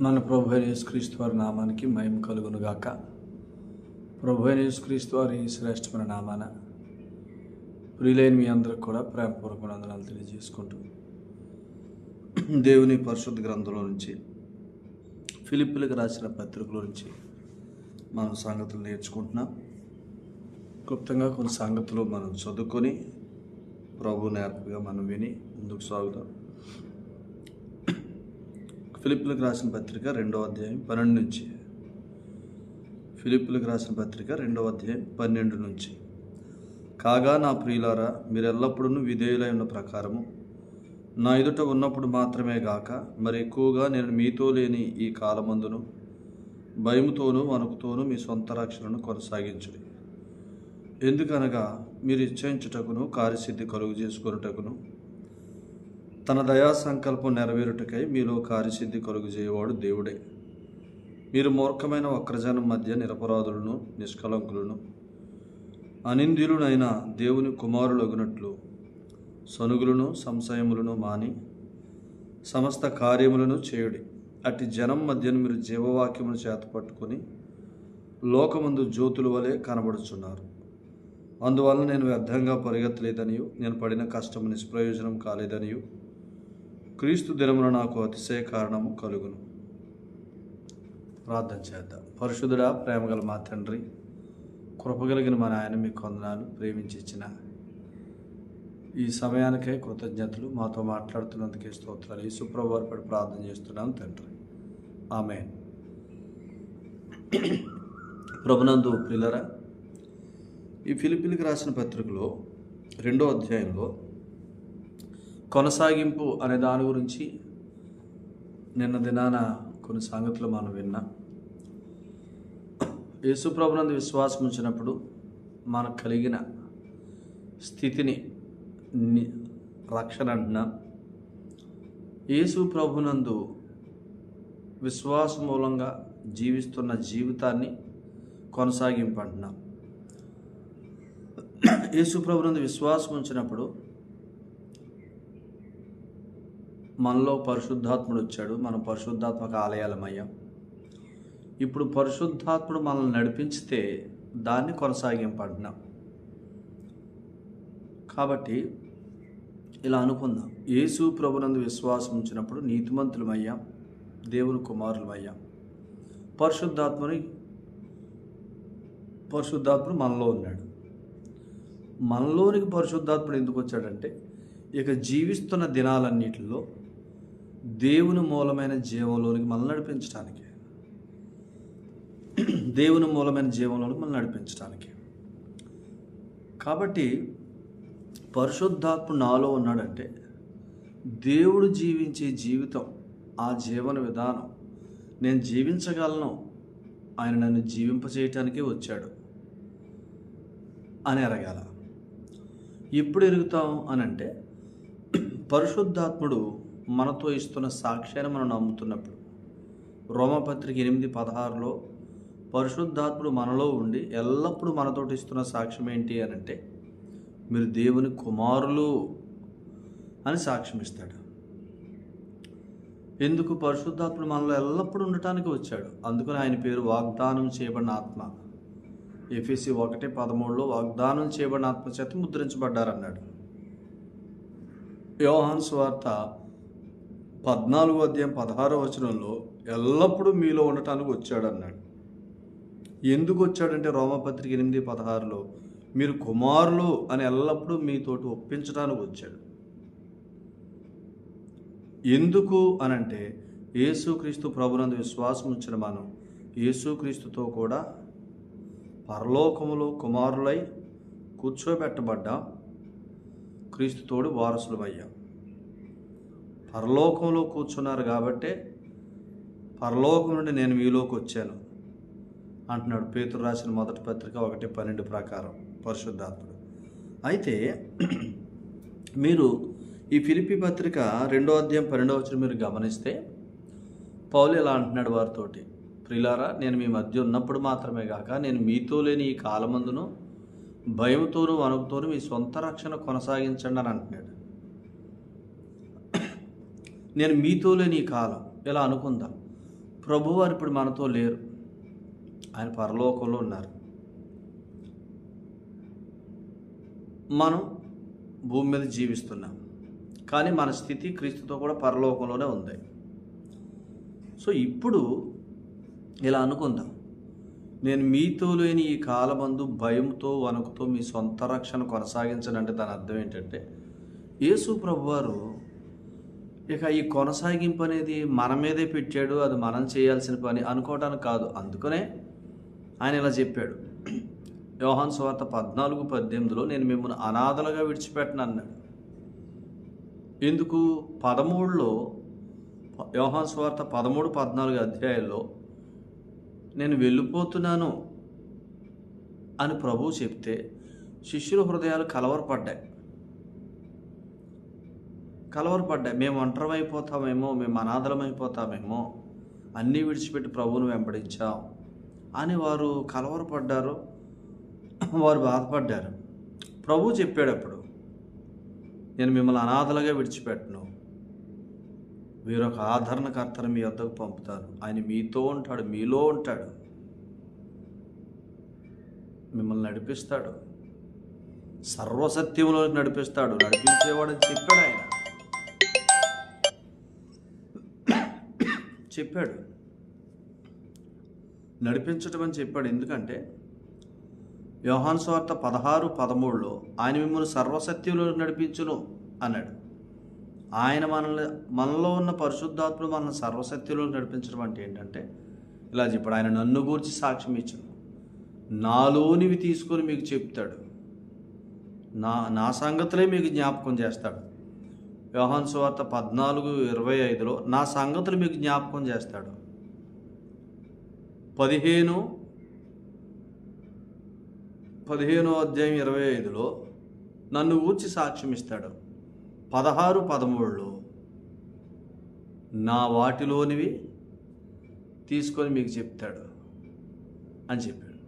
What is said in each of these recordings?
మన ప్రభు యేసుక్రీస్తు వారి నామానికి మహిమ కలుగునుగాక ప్రభు యేసుక్రీస్తు వారి శ్రేష్టమైన నామాన ప్రియులైన మీ అందరికి కూడా ప్రేమపూర్వక వందనాలు తెలియజేసుకుంటూ దేవుని పరిశుద్ధ గ్రంథంలో నుంచి ఫిలిప్పులకు రాసిన పత్రికల నుంచి మనం సంగతులు నేర్చుకుంటున్నాం. క్లుప్తంగా కొన్ని సంగతులు మనం చదువుకొని ప్రభు నేర్పుగా మనం విని ముందుకు సాగుతాం ఫిలిప్పులకు రాసిన పత్రిక రెండవ అధ్యాయం పన్నెండు నుంచి. ఫిలిప్పులకు రాసిన పత్రిక రెండవ అధ్యాయం పన్నెండు నుంచి. కాగా నా ప్రియులారా మీరు ఎల్లప్పుడూ విధేయులై ఉన్న ప్రకారము నా ఎదుట ఉన్నప్పుడు మాత్రమే గాక మరి ఎక్కువగా నేను మీతో లేని ఈ కాలమందును భయముతోనూ వణుకుతోనూ మీ సొంత రక్షణను కొనసాగించుడి. ఎందుకనగా మీరు ఇచ్చయించుటకును కార్యసిద్ధి కలుగు చేసుకొనుటకును తన దయా సంకల్పం నెరవేరుటకై మీలో కార్యసిద్ధి కలుగు చేయవాడు దేవుడే. మీరు మూర్ఖమైన వక్రజనం మధ్య నిరపరాధులను నిష్కలంకులను అనింద్యులునైన దేవుని కుమారులగునట్లు సనుగులను సంశయములను మాని సమస్త కార్యములను చేయుడి. అట్టి జనం మధ్యను మీరు జీవవాక్యమును చేతపట్టుకొని లోకమందు జ్యోతుల వలె కనబడుచున్నారు. అందువల్ల నేను వ్యర్థంగా పరిగెత్తలేదనియు నేను పడిన కష్టము నిష్ప్రయోజనం కాలేదనియు క్రీస్తు దినమున నాకు అతిశయ కారణము కలుగును. ప్రార్థన చేద్దాం. పరిశుద్ధుడా ప్రేమగల మా తండ్రి కృపగలిగిన మా నాయన మీ కొందనాలు ప్రేమించి ఇచ్చిన ఈ సమయానికే కృతజ్ఞతలు. మాతో మాట్లాడుతున్నందుకే స్తోత్రాలు. ఈ సుప్రభారపడి ప్రార్థన చేస్తున్నాం తండ్రి. ఆమె ప్రభునందు పిల్లరా ఈ ఫిలిపిలికి రాసిన పత్రికలో రెండో అధ్యాయంలో కొనసాగింపు అనే దాని గురించి నిన్న దినాన కొన్ని సంగతులు మనం విన్నాం. యేసుప్రభునందు విశ్వాసం ఉంచినప్పుడు మనకు కలిగిన స్థితిని రక్షణ అంటున్నాం. యేసు ప్రభునందు విశ్వాస మూలంగా జీవిస్తున్న జీవితాన్ని కొనసాగింపు అంటున్నాం. యేసు ప్రభునందు విశ్వాసం ఉంచినప్పుడు మనలో పరిశుద్ధాత్ముడు వచ్చాడు. మనం పరిశుద్ధాత్మక ఆలయాలమయ్యాం. ఇప్పుడు పరిశుద్ధాత్ముడు మనల్ని నడిపించితే దాన్ని కొనసాగింపంటున్నాం కాబట్టి ఇలా అనుకుందాం. యేసు ప్రభునందు విశ్వాసం ఉంచినప్పుడు నీతిమంతులమయ్యాం. దేవుని కుమారులమయ్యాం. పరిశుద్ధాత్మని పరిశుద్ధాత్ముడు మనలో ఉన్నాడు. మనలోనికి పరిశుద్ధాత్ముడు ఎందుకు వచ్చాడంటే ఇక జీవిస్తున్న దినాలన్నిటిలో దేవుని మూలమైన జీవంలోనికి మనల్ని నడిపించడానికి దేవుని మూలమైన జీవంలోనికి మనల్ని నడిపించడానికి కాబట్టి పరిశుద్ధాత్ముడు నాలో ఉన్నాడంటే దేవుడు జీవించే జీవితం ఆ జీవన విధానం నేను జీవించగలను. ఆయన నన్ను జీవింపచేయటానికే వచ్చాడు అని ఎరగాల ఎప్పుడు ఎరుగుతాం అని అంటే పరిశుద్ధాత్ముడు మనతో ఇస్తున్న సాక్ష్యాన్ని మనం నమ్ముతున్నప్పుడు. రోమపత్రిక ఎనిమిది పదహారులో పరిశుద్ధాత్ముడు మనలో ఉండి ఎల్లప్పుడూ మనతోటి ఇస్తున్న సాక్ష్యం ఏంటి అని అంటే మీరు దేవుని కుమారులు అని సాక్ష్యం ఇస్తాడు. ఎందుకు? పరిశుద్ధాత్ముడు మనలో ఎల్లప్పుడూ ఉండటానికి వచ్చాడు. అందుకని ఆయన పేరు వాగ్దానం చేయబడిన ఆత్మ. ఎఫీసీ ఒకటి పదమూడులో వాగ్దానం చేయబడిన ఆత్మ చేత ముద్రించబడ్డారన్నాడు. యోహాన్ స్వార్త పద్నాలుగో అధ్యాయం పదహారో వచనంలో ఎల్లప్పుడూ మీలో ఉండటానికి వచ్చాడు అన్నాడు. ఎందుకు వచ్చాడంటే రోమపత్రిక ఎనిమిది పదహారులో మీరు కుమారులు అని ఎల్లప్పుడూ మీతోటి ఒప్పించడానికి వచ్చాడు. ఎందుకు అనంటే యేసుక్రీస్తు ప్రభునందు విశ్వాసం ఉంచిన మనం యేసుక్రీస్తుతో కూడా పరలోకములో కుమారులై కూర్చోబెట్టబడ్డా క్రీస్తుతోడు వారసులమయ్యాం. పరలోకంలో కూర్చున్నారు కాబట్టే పరలోకం నుండి నేను మీలోకి వచ్చాను అంటున్నాడు పేతురు రాసిన మొదటి పత్రిక ఒకటి పన్నెండు ప్రకారం పరిశుద్ధాత్ముడు. అయితే మీరు ఈ ఫిలిపి పత్రిక రెండో అధ్యాయం పన్నెండో వచ్చిన మీరు గమనిస్తే పౌలు ఇలా అంటున్నాడు వారితోటి ప్రిలారా నేను మీ మధ్య ఉన్నప్పుడు మాత్రమే కాక నేను మీతో లేని ఈ కాలమందును భయంతోనూ వణుకుతోనూ మీ సొంత రక్షణ కొనసాగించండి అని అంటున్నాడు. నేను మీతో లేని ఈ కాలం. ఇలా అనుకుందాం? ప్రభువారు ఇప్పుడు మనతో లేరు. ఆయన పరలోకంలో ఉన్నారు. మనం భూమి మీద జీవిస్తున్నాం. కానీ మన స్థితి క్రీస్తుతో కూడా పరలోకంలోనే ఉంది. సో ఇప్పుడు ఇలా అనుకుందాం? నేను మీతో లేని ఈ కాలమందు భయంతో వణుకుతో మీ సొంత రక్షణ కొనసాగించనంటే దాని అర్థం ఏంటంటే యేసు ప్రభువారు ఇక ఈ కొనసాగింపు అనేది మన మీదే పెట్టాడు అది మనం చేయాల్సిన పని అనుకోవటానికి కాదు. అందుకనే ఆయన ఇలా చెప్పాడు. యోహాన్ స్వార్త పద్నాలుగు పద్దెనిమిదిలో నేను మిమ్మల్ని అనాథలుగా విడిచిపెట్టను అన్నాడు. ఎందుకు? పదమూడులో యోహాన్ స్వార్త పదమూడు పద్నాలుగు అధ్యాయాల్లో నేను వెళ్ళిపోతున్నాను అని ప్రభువు చెప్తే శిష్యుల హృదయాలు కలవరపడ్డాయి. కలవరపడ్డాయి. మేము ఒంటరమైపోతామేమో మేము అనాథలమైపోతామేమో అన్నీ విడిచిపెట్టి ప్రభువును వెంబడించాం. అని వారు కలవరపడ్డారు వారు బాధపడ్డారు. ప్రభు చెప్పాడు అప్పుడు నేను మిమ్మల్ని అనాథలుగా విడిచిపెట్టను. వీరొక ఆదరణకర్తను మీ వద్దకు పంపుతాను. ఆయన మీతో ఉంటాడు మీలో ఉంటాడు. మిమ్మల్ని నడిపిస్తాడు. సర్వసత్యంలో నడిపిస్తాడు. నడిపించేవాడని చెప్పాడు ఆయన. చెప్పాడు. నడిపించటం అని చెప్పాడు. ఎందుకంటే యోహాన్ స్వార్త పదహారు పదమూడులో ఆయన మిమ్మల్ని సర్వసత్యంలో నడిపించును అన్నాడు. ఆయన మనల్ని మనలో ఉన్న పరిశుద్ధాత్ముడు మనల్ని సర్వసత్యంలో నడిపించడం అంటే ఏంటంటే ఇలా చెప్పాడు ఆయన నన్ను గూర్చి సాక్ష్యం ఇచ్చాడు. నాలోనివి తీసుకొని మీకు చెప్తాడు. నా నా సంగతులే మీకు జ్ఞాపకం చేస్తాడు. వ్యవహాన్ సువార్త పద్నాలుగు ఇరవై ఐదులో నా సంగతులు మీకు జ్ఞాపకం చేస్తాడు. పదిహేను పదిహేనో అధ్యాయం ఇరవై ఐదులో నన్ను ఊర్చి సాక్ష్యం ఇస్తాడు పదహారు పదమూడులో నా వాటిలోనివి తీసుకొని మీకు చెప్తాడు. అని చెప్పాడు.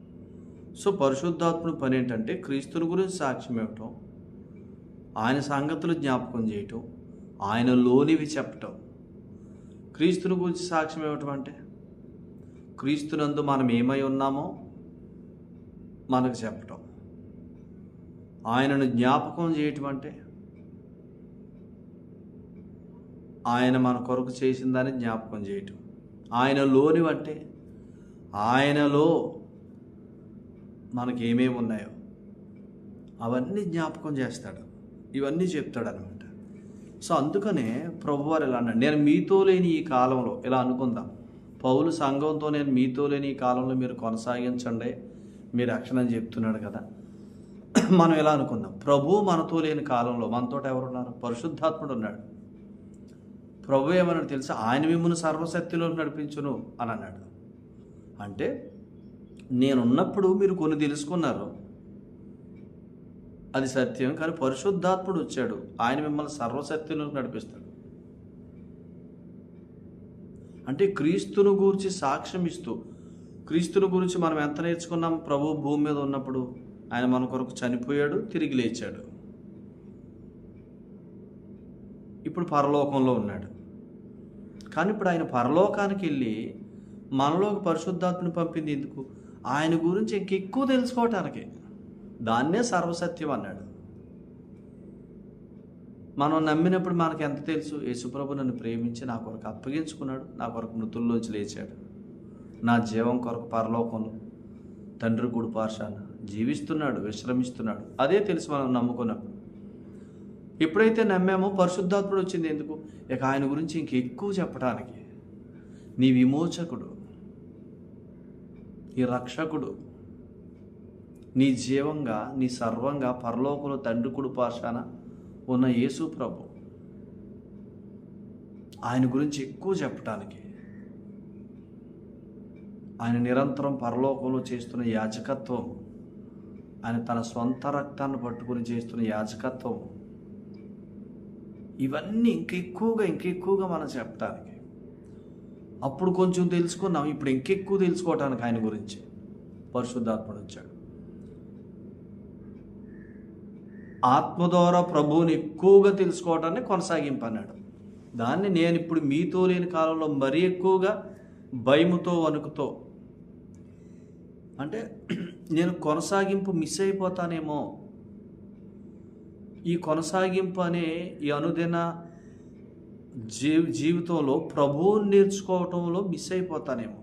సో పరిశుద్ధాత్ముడు పని ఏంటంటే క్రీస్తుని గురించి సాక్ష్యం ఇవ్వటం ఆయన సంగతులు జ్ఞాపకం చేయటం ఆయన లోనివి చెప్పటం. క్రీస్తుని గురించి సాక్ష్యం ఇవ్వటం అంటే క్రీస్తునందు మనం ఏమై ఉన్నామో మనకు చెప్పటం. ఆయనను జ్ఞాపకం చేయటం అంటే ఆయన మన కొరకు చేసిందని జ్ఞాపకం చేయటం. ఆయనలోని అంటే ఆయనలో మనకి ఏమేమి ఉన్నాయో అవన్నీ జ్ఞాపకం చేస్తాడు. ఇవన్నీ చెప్తాడు అనమాట సో అందుకనే ప్రభువారు ఎలా అన్నాడు నేను మీతో లేని ఈ కాలంలో ఇలా అనుకుందాం పౌలు సంఘంతో నేను మీతో లేని ఈ కాలంలో మీరు కొనసాగించండి మీ రక్షణ అని చెప్తున్నాడు కదా. మనం ఎలా అనుకుందాం ప్రభు మనతో లేని కాలంలో మనతో ఎవరున్నారు? పరిశుద్ధాత్ముడు ఉన్నాడు. ప్రభు ఏమన్నాడు తెలుసా? ఆయన మిమ్మల్ని సర్వశక్తిలో నడిపించును అని అన్నాడు. అంటే నేనున్నప్పుడు మీరు కొన్ని తెలుసుకున్నారు అది సత్యం కానీ పరిశుద్ధాత్ముడు వచ్చాడు. ఆయన మిమ్మల్ని సర్వశక్తిలో నడిపిస్తాడు. అంటే క్రీస్తును గురించి సాక్ష్యం ఇస్తూ క్రీస్తుని గురించి మనం ఎంత నేర్చుకున్నాం? ప్రభు భూమి మీద ఉన్నప్పుడు ఆయన మన కొరకు చనిపోయాడు తిరిగి లేచాడు. ఇప్పుడు పరలోకంలో ఉన్నాడు. కానీ ఇప్పుడు ఆయన పరలోకానికి వెళ్ళి మనలోకి పరిశుద్ధాత్మని పంపింది ఎందుకు? ఆయన గురించి ఇంకెక్కువ తెలుసుకోవటానికి. దాన్నే సర్వసత్యం అన్నాడు. మనం నమ్మినప్పుడు మనకు ఎంత తెలుసు? యేసుప్రభు నన్ను ప్రేమించి నా కొరకు అప్పగించుకున్నాడు నా కొరకు మృతుల్లోంచి లేచాడు. నా జీవం కొరకు పరలోకంలో తండ్రి గుడి పార్శాన జీవిస్తున్నాడు విశ్రమిస్తున్నాడు. అదే తెలుసు మనం నమ్ముకున్నప్పుడు. ఎప్పుడైతే నమ్మామో పరిశుద్ధాత్ముడు వచ్చింది ఎందుకు? ఇక ఆయన గురించి ఇంకెక్కువ చెప్పడానికి నీ విమోచకుడు నీ రక్షకుడు నీ జీవంగా నీ సర్వంగా పరలోకుల తండ్రి కుడి పార్శాన ఉన్న యేసు ప్రభు. ఆయన గురించి ఎక్కువ చెప్పటానికి ఆయన నిరంతరం పరలోకంలో చేస్తున్న యాజకత్వం ఆయన తన సొంత రక్తాన్ని పట్టుకుని చేస్తున్న యాజకత్వం ఇవన్నీ ఇంకెక్కువగా ఇంకెక్కువగా మనం చెప్పడానికి అప్పుడు కొంచెం తెలుసుకున్నాం ఇప్పుడు ఇంకెక్కువ తెలుసుకోవటానికి ఆయన గురించి. పరిశుద్ధాత్ముడు వచ్చాడు ఆత్మ ద్వారా ప్రభువుని ఎక్కువగా తెలుసుకోవటాన్ని కొనసాగింపు అన్నాడు దాన్ని నేను ఇప్పుడు మీతో లేని కాలంలో మరీ ఎక్కువగా భయముతో వణుకుతో అంటే నేను కొనసాగింపు మిస్ అయిపోతానేమో ఈ కొనసాగింపు అనే ఈ అనుదిన జీ జీవితంలో ప్రభువుని నేర్చుకోవటంలో మిస్ అయిపోతానేమో.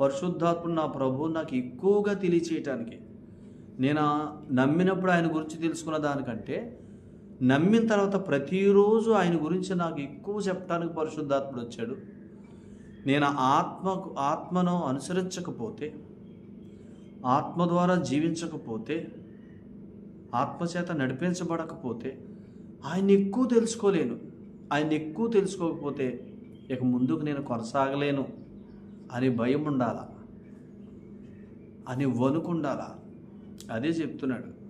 పరిశుద్ధాత్ముడు నా ప్రభువు నాకు ఎక్కువగా తెలియచేయటానికి నేను నమ్మినప్పుడు ఆయన గురించి తెలుసుకున్న దానికంటే నమ్మిన తర్వాత ప్రతిరోజు ఆయన గురించి నాకు ఎక్కువ చెప్పడానికి పరిశుద్ధాత్ముడు వచ్చాడు. నేను ఆత్మకు ఆత్మను అనుసరించకపోతే ఆత్మ ద్వారా జీవించకపోతే ఆత్మచేత నడిపించబడకపోతే ఆయన ఎక్కువ తెలుసుకోలేను. ఆయన ఎక్కువ తెలుసుకోకపోతే ఇక ముందుకు నేను కొనసాగలేను అనే భయం ఉండాలా? అని వణుకు ఉండాలా అదే చెప్తున్నాడు.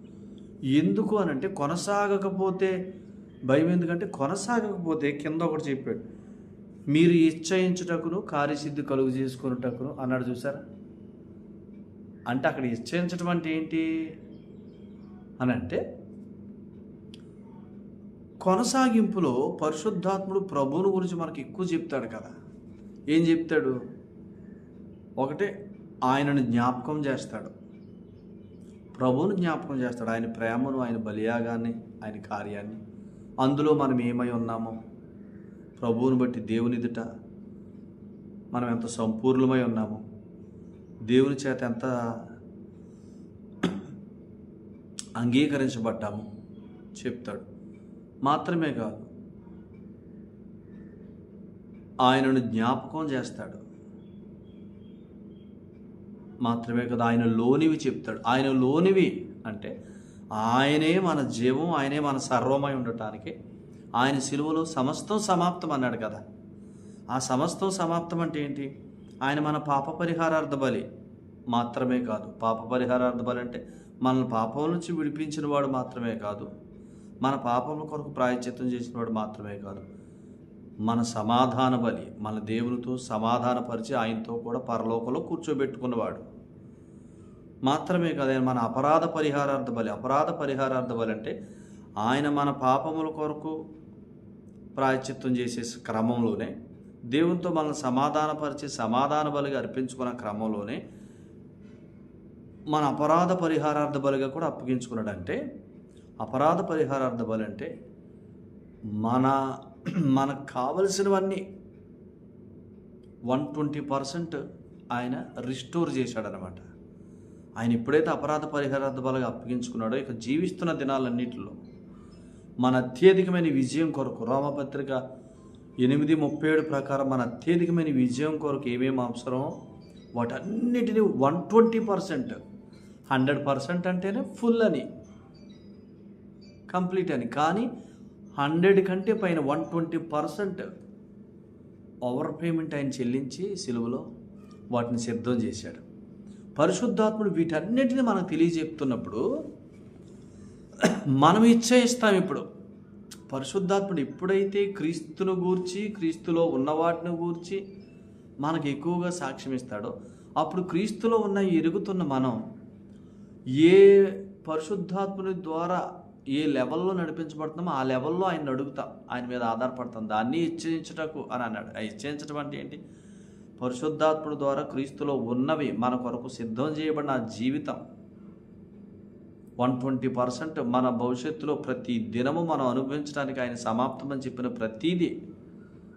ఎందుకు అని అంటే కొనసాగకపోతే భయం ఎందుకంటే కొనసాగకపోతే కింద ఒకటి చెప్పాడు మీరు ఇచ్చయించుటకును కార్యసిద్ధి కలుగు చేసుకున్నటకును అన్నాడు చూసారా? అంటే అక్కడ ఇచ్చయించడం అంటే ఏంటి? అని అంటే కొనసాగింపులో పరిశుద్ధాత్ముడు ప్రభువుని గురించి మనకి ఎక్కువ చెప్తాడు కదా. ఏం చెప్తాడు? ఒకటే ఆయనను జ్ఞాపకం చేస్తాడు. ప్రభువుని జ్ఞాపకం చేస్తాడు. ఆయన ప్రేమను ఆయన బలియాగాన్ని ఆయన కార్యాన్ని. అందులో మనం ఏమై ఉన్నామో ప్రభువుని బట్టి దేవుని ఎదుట మనం ఎంత సంపూర్ణమై ఉన్నామో దేవుని చేత ఎంత అంగీకరించబడ్డాము చెప్తాడు. మాత్రమే కాదు ఆయనను జ్ఞాపకం చేస్తాడు. మాత్రమే కదా ఆయన లోనివి చెప్తాడు. ఆయన లోనివి అంటే ఆయనే మన జీవం ఆయనే మన సర్వమై ఉండటానికి ఆయన సిలువలో సమస్తం సమాప్తం అన్నాడు కదా. ఆ సమస్తం సమాప్తం అంటే ఏంటి? ఆయన మన పాప పరిహారార్థ బలి మాత్రమే కాదు. పాప పరిహారార్థ బలి అంటే మనల్ని పాపం నుంచి విడిపించిన వాడు మాత్రమే కాదు. మన పాపముల కొరకు ప్రాయశ్చిత్తం చేసిన వాడు మాత్రమే కాదు. మన సమాధాన బలి మన దేవునితో సమాధానపరిచి ఆయనతో కూడా పరలోకంలో కూర్చోబెట్టుకున్నవాడు. మాత్రమే కదా మన అపరాధ పరిహారార్థ బలి అపరాధ పరిహారార్థ బలి అంటే ఆయన మన పాపముల కొరకు ప్రాయశ్చిత్తం చేసే క్రమంలోనే దేవునితో మనల్ని సమాధానపరిచి సమాధాన బలిగా అర్పించుకున్న క్రమంలోనే మన అపరాధ పరిహారార్థ బలిగా కూడా అప్పగించుకున్నాడు అంటే అపరాధ పరిహారార్థ బలి అంటే మన మనకు కావలసినవన్నీ వన్ ట్వంటీ పర్సెంట్ ఆయన రిస్టోర్ చేశాడనమాట. ఆయన ఎప్పుడైతే అపరాధ పరిహారార్థ బలగా అప్పగించుకున్నాడో ఇక జీవిస్తున్న దినాలన్నింటిలో మన అత్యధికమైన విజయం కొరకు రోమపత్రిక ఎనిమిది ముప్పై ఏడు ప్రకారం మన అత్యధికమైన విజయం కొరకు ఏమేమి అవసరమో వాటన్నిటిని one twenty percent hundred percent అంటేనే ఫుల్ అని కంప్లీట్ అని. కానీ హండ్రెడ్ కంటే పైన one twenty percent over payment ఆయన చెల్లించి సిలువలో వాటిని సిద్ధం చేశాడు. పరిశుద్ధాత్ముడు వీటన్నిటిని మనకు తెలియజెప్తున్నప్పుడు మనం ఇచ్చేస్తాం ఇప్పుడు. పరిశుద్ధాత్ముడు ఎప్పుడైతే క్రీస్తును గూర్చి క్రీస్తులో ఉన్న వాటిని గూర్చి మనకు ఎక్కువగా సాక్ష్యం ఇస్తాడో అప్పుడు క్రీస్తులో ఉన్న ఎరుగుతున్న మనం ఏ పరిశుద్ధాత్ముని ద్వారా ఏ లెవెల్లో నడిపించబడుతున్నామో ఆ లెవెల్లో ఆయన అడుగుతా ఆయన మీద ఆధారపడతాం. దాన్ని ఇచ్చేయించుటకు అని అన్నాడు. ఆ ఇచ్చేయించడం అంటే ఏంటి? పరిశుద్ధాత్ముడు ద్వారా క్రీస్తులో ఉన్నవి మన కొరకు సిద్ధం చేయబడిన ఆ జీవితం. వన్ ట్వంటీ పర్సెంట్ మన భవిష్యత్తులో ప్రతి దినము మనం అనుభవించడానికి ఆయన సమాప్తమని చెప్పిన ప్రతీది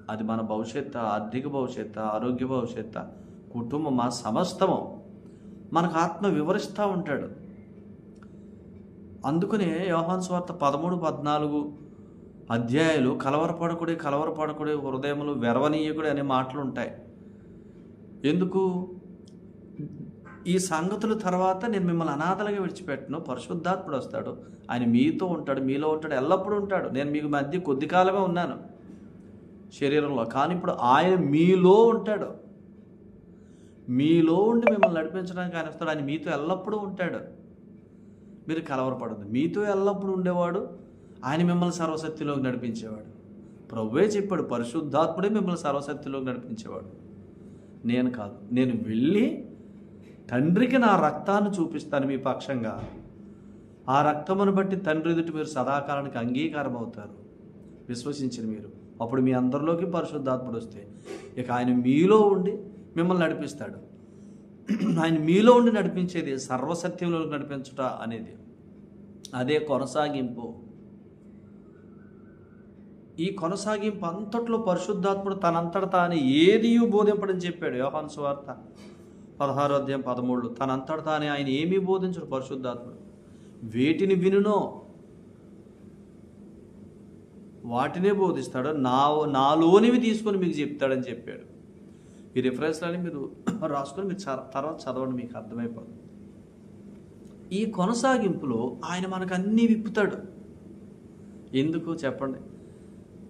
అది మన భవిష్యత్తు ఆర్థిక భవిష్యత్తు ఆరోగ్య భవిష్యత్తు కుటుంబం ఆ సమస్తము మనకు ఆత్మ వివరిస్తూ ఉంటాడు. అందుకనే యోహాన్ స్వార్థ పదమూడు పద్నాలుగు అధ్యాయాలు కలవరపడకుడే కలవరపడకుడే హృదయములు వెరవనీయకుడే అనే మాటలు ఉంటాయి ఎందుకు? ఈ సంగతుల తర్వాత నేను మిమ్మల్ని అనాథలుగా విడిచిపెట్టను. పరిశుద్ధాత్ముడు వస్తాడు. ఆయన మీతో ఉంటాడు. మీలో ఉంటాడు. ఎల్లప్పుడూ ఉంటాడు. నేను మీకు మధ్య కొద్ది కాలమే ఉన్నాను. శరీరంలో. కానీ ఇప్పుడు ఆయన మీలో ఉంటాడు. మీలో ఉండి మిమ్మల్ని నడిపించడానికి ఆయన వస్తాడు. ఆయన మీతో ఎల్లప్పుడూ ఉంటాడు. మీరు కలవరపడదు మీతో ఎల్లప్పుడూ ఉండేవాడు ఆయన మిమ్మల్ని సర్వశక్తిలోకి నడిపించేవాడు. ప్రభువే చెప్పాడు పరిశుద్ధాత్ముడే మిమ్మల్ని సర్వశక్తిలోకి నడిపించేవాడు. నేను కాదు నేను వెళ్ళి తండ్రికి నా రక్తాన్ని చూపిస్తాను మీ పక్షంగా. ఆ రక్తమును బట్టి తండ్రి ఎదుటి మీరు సదాకాలానికి అంగీకారం అవుతారు విశ్వసించిన మీరు. అప్పుడు మీ అందరిలోకి పరిశుద్ధాత్ముడు వస్తే ఇక ఆయన మీలో ఉండి మిమ్మల్ని నడిపిస్తాడు. ఆయన మీలో ఉండి నడిపించేది సర్వసత్యంలోకి నడిపించుట అనేది. అదే కొనసాగింపు. ఈ కొనసాగింపు అంతట్లో పరిశుద్ధాత్ముడు తనంతట తాను ఏది బోధింపడని చెప్పాడు యోహాను సువార్త పదహారో అధ్యాయం పదమూడు తనంతట తానే ఆయన ఏమీ బోధించడు పరిశుద్ధాత్ముడు. వేటిని వినునో వాటినే బోధిస్తాడు నా నాలోనివి తీసుకొని మీకు చెప్తాడని చెప్పాడు. ఈ రిఫరెన్స్లని మీరు రాసుకొని మీరు చ- తర్వాత చదవండి మీకు అర్థమైపోతుంది. ఈ కొనసాగింపులో ఆయన మనకు అన్నీ విప్పుతాడు. ఎందుకు? చెప్పండి.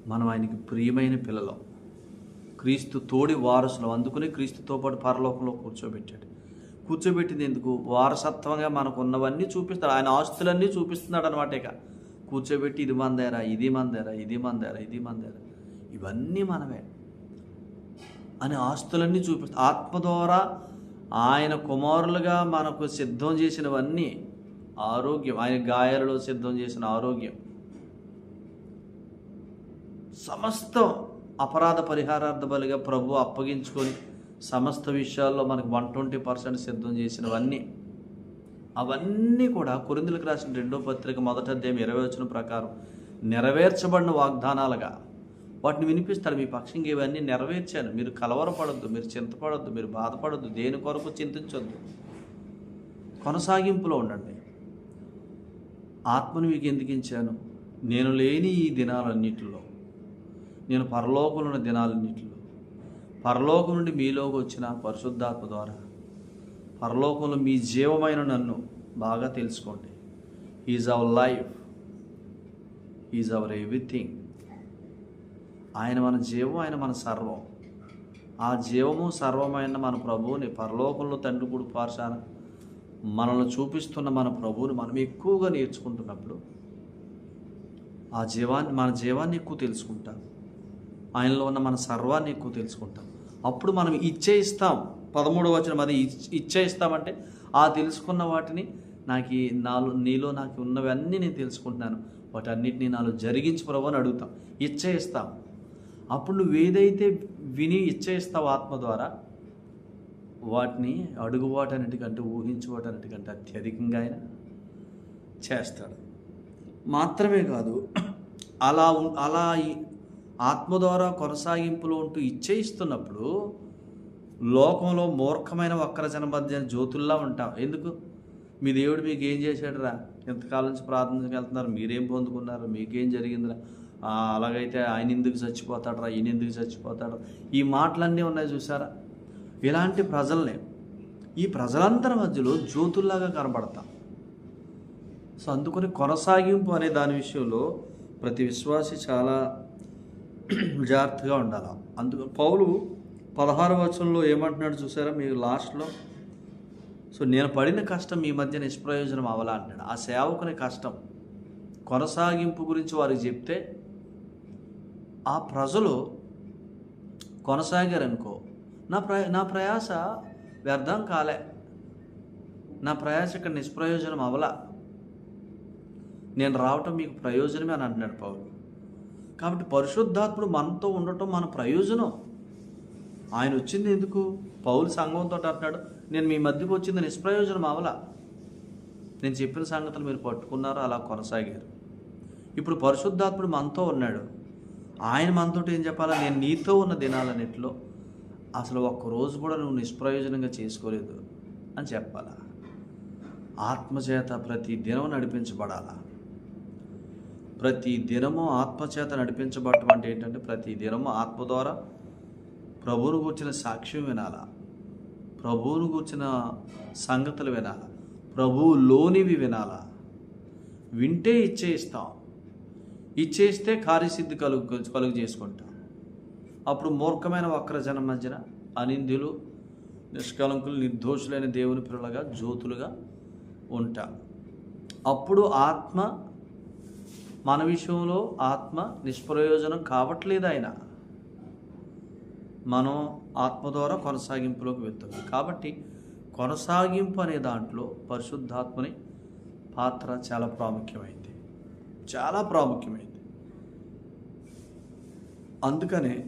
మనం ఆయనకి ప్రియమైన పిల్లలం. క్రీస్తు తోడి వారసులం. అందుకనే క్రీస్తుతో పాటు పరలోకంలో కూర్చోబెట్టాడు. కూర్చోబెట్టింది ఎందుకు? వారసత్వంగా మనకు ఉన్నవన్నీ చూపిస్తాడు. ఆయన ఆస్తులన్నీ చూపిస్తున్నాడు అనమాట ఇక. కూర్చోబెట్టి ఇది మందేరా ఇది మందేరా ఇది మందేరా ఇది మందేరా. ఇవన్నీ మనమే. అనే ఆస్తులన్నీ చూపిస్తా. ఆత్మ ద్వారా ఆయన కుమారులుగా మనకు సిద్ధం చేసినవన్నీ ఆరోగ్యం. ఆయన గాయాలలో సిద్ధం చేసిన ఆరోగ్యం. సమస్తం అపరాధ పరిహారార్థ బలిగా ప్రభు అప్పగించుకొని సమస్త విషయాల్లో మనకు వన్ ట్వంటీ పర్సెంట్ సిద్ధం చేసినవన్నీ అవన్నీ కూడా కొరిందులకు రాసిన రెండో పత్రిక మొదట అధ్యాయం ఇరవై వచ్చిన ప్రకారం నెరవేర్చబడిన వాగ్దానాలుగా వాటిని వినిపిస్తాడు మీ పక్షంగా ఇవన్నీ నెరవేర్చాను. మీరు కలవరపడొద్దు మీరు చింతపడొద్దు మీరు బాధపడొద్దు దేని కొరకు చింతించొద్దు. కొనసాగింపులో ఉండండి. ఆత్మను మీకు ఎందుకించాను నేను లేని ఈ దినాలన్నిటిలో నేను పరలోకమున్న ఉన్న దినాలన్నిటిలో పరలోకం నుండి మీలోకి వచ్చిన పరిశుద్ధాత్మ ద్వారా పరలోకంలో మీ జీవమైన నన్ను బాగా తెలుసుకోండి. Is our life is our everything ఆయన మన జీవం ఆయన మన సర్వం. ఆ జీవము సర్వమైన మన ప్రభువుని పరలోకంలో తండ్రి కూడా పార్శాన మనల్ని చూపిస్తున్న మన ప్రభువుని మనం ఎక్కువగా నేర్చుకుంటున్నప్పుడు ఆ జీవాన్ని మన జీవాన్ని ఎక్కువ తెలుసుకుంటాం. ఆయనలో ఉన్న మన సర్వాన్ని ఎక్కువ తెలుసుకుంటాం. అప్పుడు మనం ఇచ్చే ఇస్తాం. పదమూడవ వచనం అది ఇచ్- ఇచ్చే ఇస్తామంటే ఆ తెలుసుకున్న వాటిని నాకు ఈ నాలో నీలో నాకు ఉన్నవన్నీ నేను తెలుసుకుంటున్నాను. వాటన్నిటిని నాలో జరిగించి ప్రభు అని అడుగుతాం. ఇచ్చే ఇస్తాం. అప్పుడు నువ్వు ఏదైతే విని ఇచ్చేస్తావు ఆత్మ ద్వారా వాటిని అడుగువాటన్నిటికంటే ఊహించువాటన్నిటికంటే అత్యధికంగా ఆయన చేస్తాడు. మాత్రమే కాదు అలా అలా ఈ ఆత్మ ద్వారా కొనసాగింపులో ఉంటూ ఇచ్చేయిస్తున్నప్పుడు లోకంలో మూర్ఖమైన వక్రజన మధ్య జ్యోతుల్లా ఉంటాం. ఎందుకు? మీ దేవుడు మీకు ఏం చేశాడురా? ఇంతకాలం నుంచి ప్రార్థనకి వెళ్తున్నారు మీరేం పొందుకున్నారు మీకేం జరిగిందిరా? అలాగైతే ఆయన ఎందుకు చచ్చిపోతాడరా ఈయన ఎందుకు చచ్చిపోతాడు? ఈ మాటలన్నీ ఉన్నాయి చూసారా ఇలాంటి ప్రజల్ని ఈ ప్రజలందరి మధ్యలో జ్యోతుల్లాగా కనబడతాం. సో అందుకని కొనసాగింపు అనే దాని విషయంలో ప్రతి విశ్వాసి చాలా జాగ్రత్తగా ఉండాలి. అందుకు పౌలు పదహారు వచనంలో ఏమంటున్నాడు చూసారా మీరు లాస్ట్లో సో నేను పడిన కష్టం మీ మధ్య నిష్ప్రయోజనం అవలా అంటున్నాడు. ఆ సేవకుని కష్టం కొనసాగింపు గురించి వారికి చెప్తే ఆ ప్రజలు కొనసాగారనుకో నా ప్ర నా ప్రయాస వ్యర్థం కాలే. నా ప్రయాస ఇక్కడ నిష్ప్రయోజనం అవలా. నేను రావటం మీకు ప్రయోజనమే అని అంటున్నాడు పౌలు. కాబట్టి పరిశుద్ధాత్ముడు మనతో ఉండటం మన ప్రయోజనం. ఆయన వచ్చింది ఎందుకు? పౌలు సంఘంతో అంటున్నాడు నేను మీ మధ్యకు వచ్చింది నిష్ప్రయోజనం అవలా. నేను చెప్పిన సంగతులు మీరు పట్టుకున్నారు? అలా కొనసాగారు. ఇప్పుడు పరిశుద్ధాత్ముడు మనతో ఉన్నాడు. ఆయన మనతో ఏం చెప్పాలా? నేను నీతో ఉన్న దినాలన్నింటిలో అసలు ఒక్క రోజు కూడా నువ్వు నిష్ప్రయోజనంగా చేసుకోలేదు అని చెప్పాలా? ఆత్మచేత ప్రతి దినం నడిపించబడాలా? ప్రతి దినము ఆత్మచేత నడిపించబడటం అంటే ఏంటంటే ప్రతి దినము ఆత్మ ద్వారా ప్రభువును కూర్చిన సాక్ష్యం వినాలా? ప్రభువును కూర్చిన సంగతులు వినాలా? ప్రభువులోనివి వినాలా? వింటే ఇచ్చే ఇస్తాం. ఇచ్చేస్తే కార్యసిద్ధి కలుగు కలుగు చేసుకుంటాం. అప్పుడు మూర్ఖమైన వక్రజనం మధ్యన అనిందులు నిష్కలంకులు నిర్దోషులైన దేవుని పిల్లలుగా జ్యోతులుగా ఉంటాం. అప్పుడు ఆత్మ మన విషయంలో ఆత్మ నిష్ప్రయోజనం కావట్లేదు ఆయన. మనం ఆత్మ ద్వారా కొనసాగింపులోకి వెళ్తుంది కాబట్టి కొనసాగింపు అనే దాంట్లో పరిశుద్ధాత్మని పాత్ర చాలా ప్రాముఖ్యమైంది చాలా ప్రాముఖ్యమైంది. అందుకనే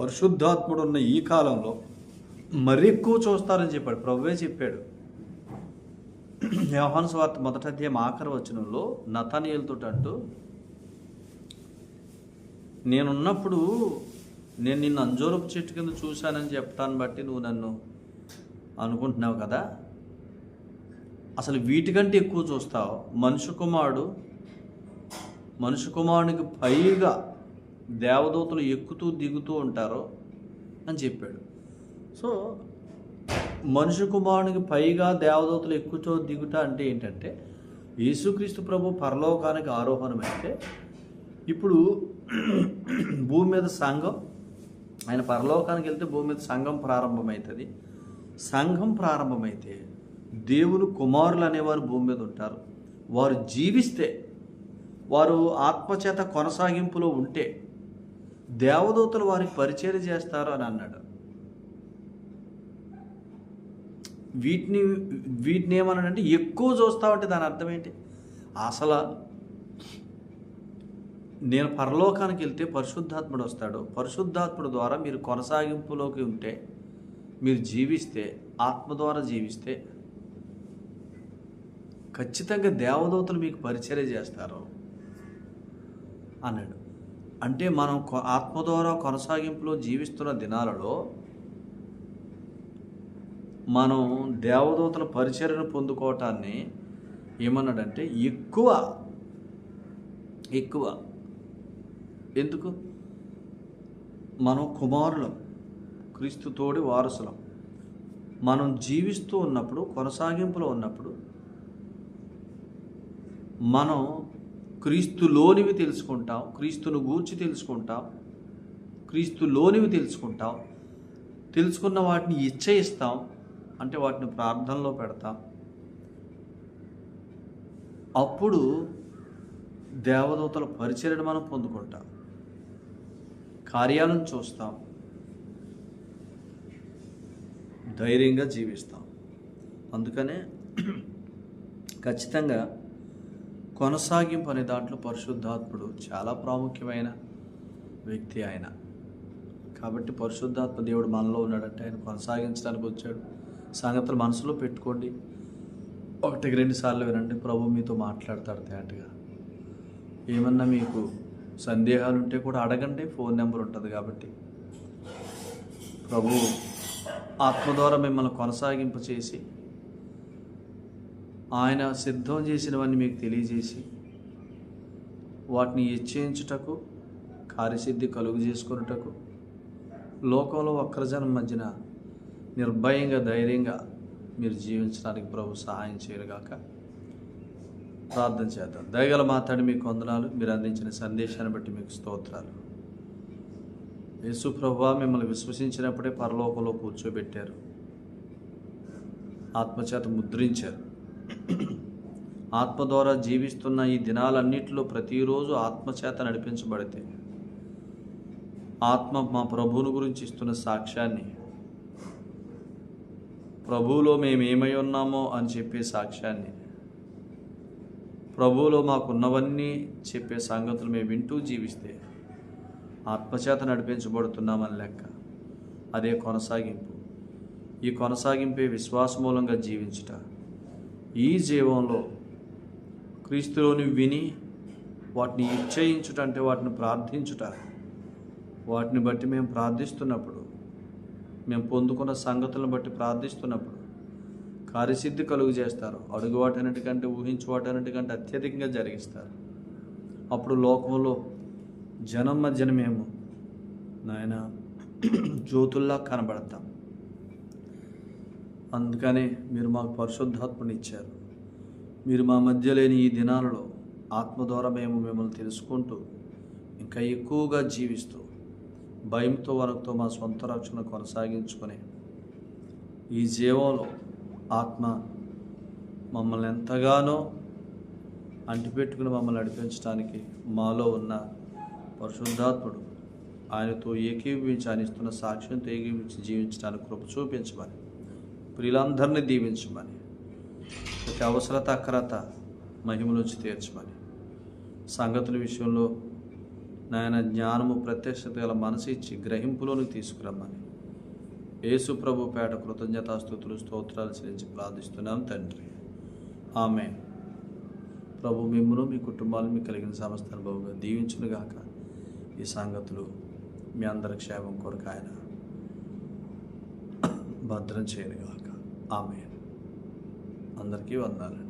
పరిశుద్ధాత్ముడు ఉన్న ఈ కాలంలో మరెక్కువ చూస్తారని చెప్పాడు. ప్రభువే చెప్పాడు. వ్యవహాన్ స్వార్థ మొదట అధ్యాయం ఆఖరి వచనంలో నతనీయులతో అంటూ నేనున్నప్పుడు నేను నిన్ను అంజోరపు చెట్టు కింద చూశానని చెప్పటాన్ని బట్టి నువ్వు నన్ను అనుకుంటున్నావు కదా? అసలు వీటికంటే ఎక్కువ చూస్తావు. మనుషు కుమారుడు మనుషు కుమారునికి పైగా దేవదూతలు ఎక్కుతూ దిగుతూ ఉంటారు అని చెప్పాడు. సో మనుషు కుమారునికి పైగా దేవదూతలు ఎక్కుతూ దిగుట అంటే ఏంటంటే యేసుక్రీస్తు ప్రభు పరలోకానికి ఆరోహణమైతే ఇప్పుడు భూమి మీద సంఘం ఆయన పరలోకానికి వెళ్తే భూమి మీద సంఘం ప్రారంభమవుతుంది. సంఘం ప్రారంభమైతే దేవుని కుమారులు అనేవారు భూమి మీద ఉంటారు. వారు జీవిస్తే వారు ఆత్మచేత కొనసాగింపులో ఉంటే దేవదూతలు వారికి పరిచయం చేస్తారు అని అన్నాడు. వీటిని వీటిని ఏమన్నాడంటే ఎక్కువ చూస్తామంటే దాని అర్థం ఏంటి? అసలు నేను పరలోకానికి వెళ్తే పరిశుద్ధాత్ముడు వస్తాడు. పరిశుద్ధాత్ముడు ద్వారా మీరు కొనసాగింపులోకి ఉంటే మీరు జీవిస్తే ఆత్మ ద్వారా జీవిస్తే ఖచ్చితంగా దేవదూతలు మీకు పరిచర్య చేస్తారు అన్నాడు. అంటే మనం కొ- ఆత్మ ద్వారా కొనసాగింపులో జీవిస్తున్న దినాలలో మనం దేవదూతల పరిచర్యను పొందుకోవటాన్ని ఏమన్నాడంటే ఎక్కువ ఎక్కువ. ఎందుకు? మనం కుమారులం క్రీస్తు తోడి వారసులం. మనం జీవిస్తూ ఉన్నప్పుడు కొనసాగింపులో ఉన్నప్పుడు మనం క్రీస్తులోనివి తెలుసుకుంటాం క్రీస్తును గూర్చి తెలుసుకుంటాం క్రీస్తులోనివి తెలుసుకుంటాం తెలుసుకున్న వాటిని ఇచ్చయిస్తాం అంటే వాటిని ప్రార్థనలో పెడతాం. అప్పుడు దేవదూతల పరిచర్యను మనం పొందుకుంటాం. కార్యాలను చూస్తాం. ధైర్యంగా జీవిస్తాం. అందుకనే ఖచ్చితంగా కొనసాగింపు అనే దాంట్లో పరిశుద్ధాత్ముడు చాలా ప్రాముఖ్యమైన వ్యక్తి ఆయన. కాబట్టి పరిశుద్ధాత్మ దేవుడు మనలో ఉన్నాడంటే ఆయన కొనసాగించడానికి వచ్చాడు. సంగతులు మనసులో పెట్టుకోండి. ఒకటికి రెండు సార్లు వినండి. ప్రభు మీతో మాట్లాడతాడు తేటగా. ఏమన్నా మీకు సందేహాలు ఉంటే కూడా అడగండి. ఫోన్ నెంబర్ ఉంటుంది కాబట్టి. ప్రభు ఆత్మ ద్వారా మిమ్మల్ని కొనసాగింపు చేసి ఆయన సిద్ధం చేసినవన్నీ మీకు తెలియజేసి వాటిని ఇచ్చేయించుటకు కార్యసిద్ధి కలుగు చేసుకున్నటకు లోకంలో ఒక్కరిజనం మధ్యన నిర్భయంగా ధైర్యంగా మీరు జీవించడానికి ప్రభు సహాయం చేయరుగాక ప్రార్థన చేద్దాం. దయగల మాట్లాడి మీకు వందనాలు. మీరు అందించిన సందేశాన్ని బట్టి మీకు స్తోత్రాలు. యేసు ప్రభు మిమ్మల్ని విశ్వసించినప్పుడే పరలోకంలో కూర్చోబెట్టారు. ఆత్మచేత ముద్రించారు. ఆత్మ ద్వారా జీవిస్తున్న ఈ దినాలన్నింటిలో ప్రతిరోజు ఆత్మచేత నడిపించబడితే ఆత్మ మా ప్రభువుని గురించి ఇస్తున్న సాక్ష్యాన్ని ప్రభువులో మేము ఏమై ఉన్నామో అని చెప్పే సాక్ష్యాన్ని ప్రభువులో మాకున్నవన్నీ చెప్పే సంగతులు మేము వింటూ జీవిస్తే ఆత్మచేత నడిపించబడుతున్నామని లెక్క అదే కొనసాగింపు. ఈ కొనసాగింపే విశ్వాసమూలంగా జీవించుట. ఈ జీవంలో క్రీస్తులోని విని వాటిని ఇచ్చయించుట అంటే వాటిని ప్రార్థించుట వాటిని బట్టి మేము ప్రార్థిస్తున్నప్పుడు మేము పొందుకున్న సంగతులను బట్టి ప్రార్థిస్తున్నప్పుడు కార్యసిద్ధి కలుగు చేస్తారు. అడుగు వాటన్నిటికంటే ఊహించు వాటన్నిటికంటే అత్యధికంగా జరిగిస్తారు. అప్పుడు లోకంలో జనం మధ్యన మేము నాయన జ్యోతుల్లా కనబడతాం. అందుకనే మీరు మాకు పరిశుద్ధాత్మని ఇచ్చారు. మీరు మా మధ్య లేని ఈ దినాలలో ఆత్మ ద్వారా మేము మిమ్మల్ని తెలుసుకుంటూ ఇంకా ఎక్కువగా జీవిస్తూ భయంతో వరకుతో మా సొంత రక్షణ కొనసాగించుకొని ఈ జీవంలో ఆత్మ మమ్మల్ని ఎంతగానో అంటిపెట్టుకుని మమ్మల్ని నడిపించడానికి మాలో ఉన్న పరిశుద్ధాత్ముడు ఆయనతో ఏకీభవించి ఆయన ఇస్తున్న సాక్ష్యంతో ఏకీభవించి జీవించడానికి కృప చూపించమని ప్రియులందరినీ దీవించమని. ప్రతి అవసరత అక్రత మహిమలోంచి తీర్చమని. సంగతుల విషయంలో నాయన జ్ఞానము ప్రత్యక్షత గల మనసు ఇచ్చి గ్రహింపులోనికి తీసుకురమ్మని. యేసు ప్రభు పేట కృతజ్ఞతాస్థుతులు స్తోత్రాలు చెల్లించి ప్రార్థిస్తున్నాం తండ్రి. ఆమె ప్రభు మిమ్మను మీ కుటుంబాలు మీకు కలిగిన సమస్త అనుభవంగా దీవించునుగాక ఈ సంగతులు మీ అందరి క్షేమం కొరకు ఆయన భద్రం చేయనుగాక ఆమె అందరికీ వందాలండి